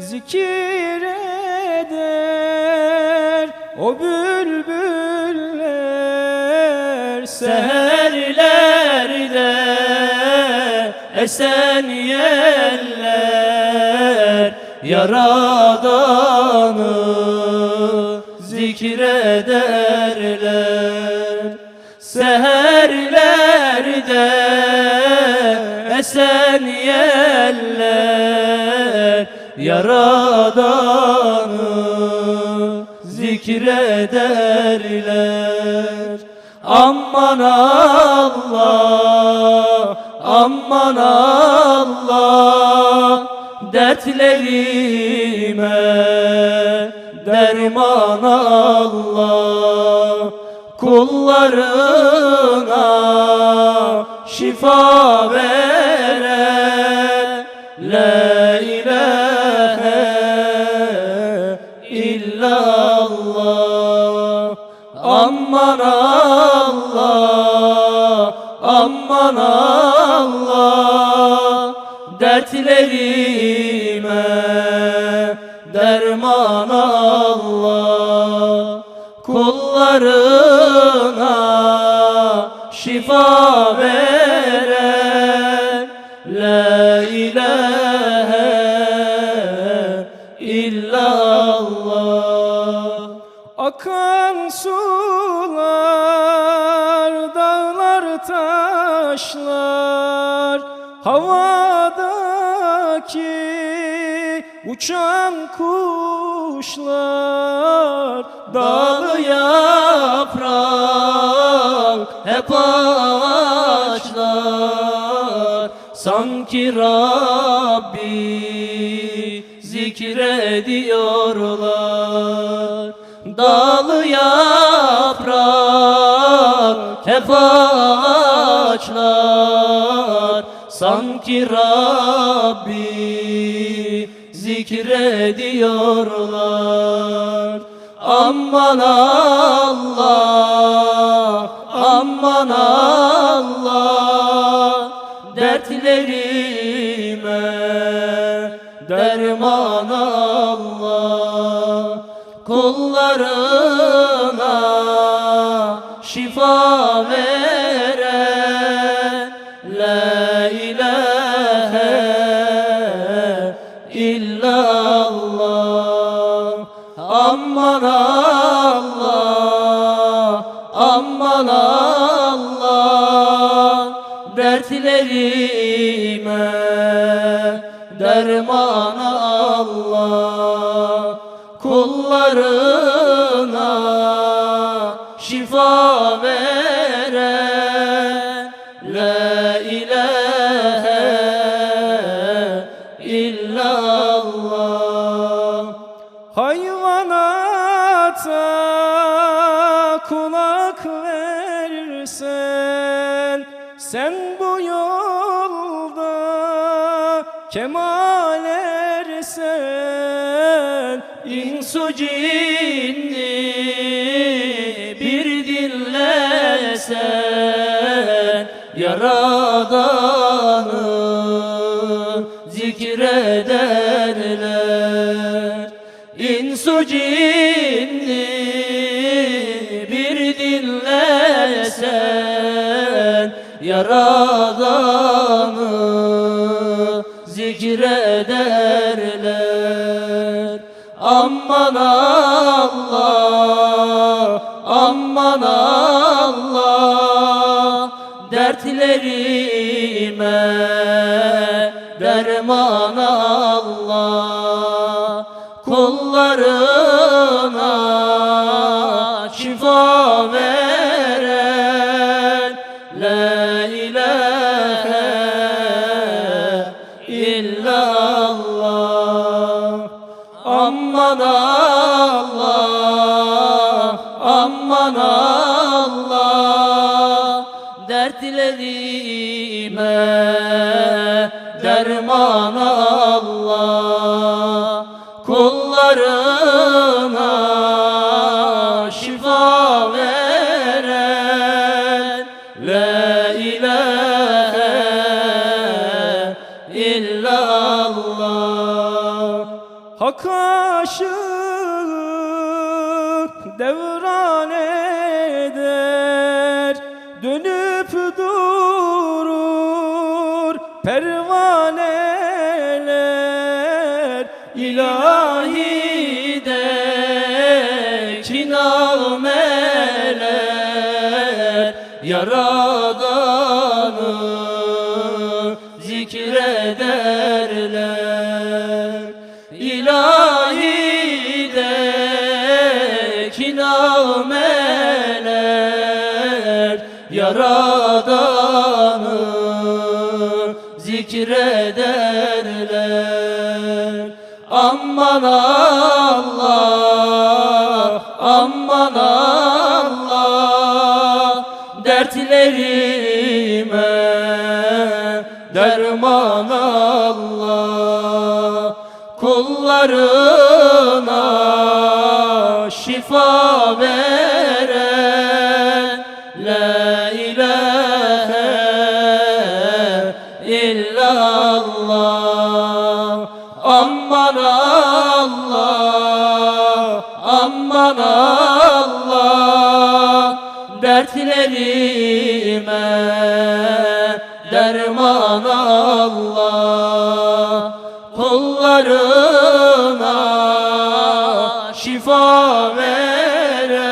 Zikir eder o bülbüller Seherlerde esen yeller Yaradanı zikrederler Seherlerde esen yeller Yaradanı zikrederler. Aman Allah, aman Allah Dertlerime derman Allah Kullarına şifa veren illallah Aman Allah, aman Allah Dertlerime derman Allah Kullarına şifa veren Havadaki uçan kuşlar Dalı yaprak hep ağaçlar. Sanki Rabbi zikrediyorlar. Dalı yaprak hep ağaçlar Sanki Rabbi zikrediyorlar. Aman Allah, aman Allah Dertlerime derman Allah Kullarına şifa veren illallah Aman Allah, aman Allah. Dertlerime derman Allah. Kullarına Sen bu yolda kemal ersen İnsu cinni bir dinlesen Yaradanı Yaradanı zikrederler. Aman Allah, aman Allah Dertlerime derman Allah Kullarına illallah Aman Allah, aman Allah. Dertlerime derman Allah Hak aşık devran eder Dönüp durur pervaneler İlahi de kinameler Yaradanı zikrederler. Aman Allah, aman Allah Dertlerime derman Allah Kullarına şifa veren La ilahe illallah. Aman Allah, aman Allah. Dertlerime derman verem